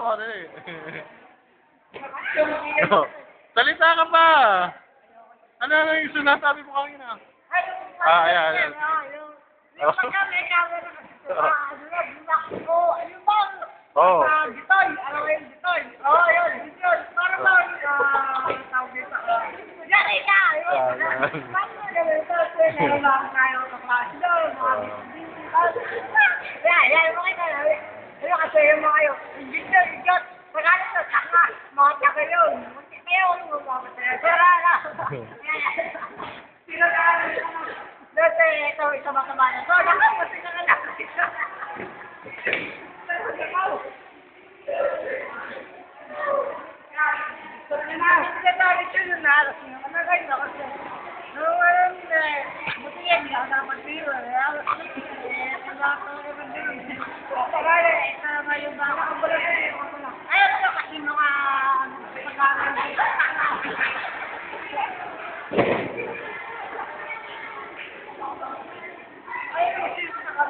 mo, dali. Oh, Salita ka pa! Ano ano yung sinasabi mo kanina? Ah, ayan, ayan. Ano na, ano ba? Oo. Ah, gitoy, ano ba yung gitoy? Oo, yun, gitoy. Para ba, ah, tawag dito, ah, yan, ika, yun. Ah, yan. Paano na lang tayo sa klase doon, mga bisbis, yan, yan, makita na. Ano kasi yung mga yun, hindi nyo, idiot, pagkano sa tanga, mga taga yun. Munti mo mga taga, pera na. Sino ka, dati, ito, ito mataba na to, naku, kasi na na. Sinasabi ko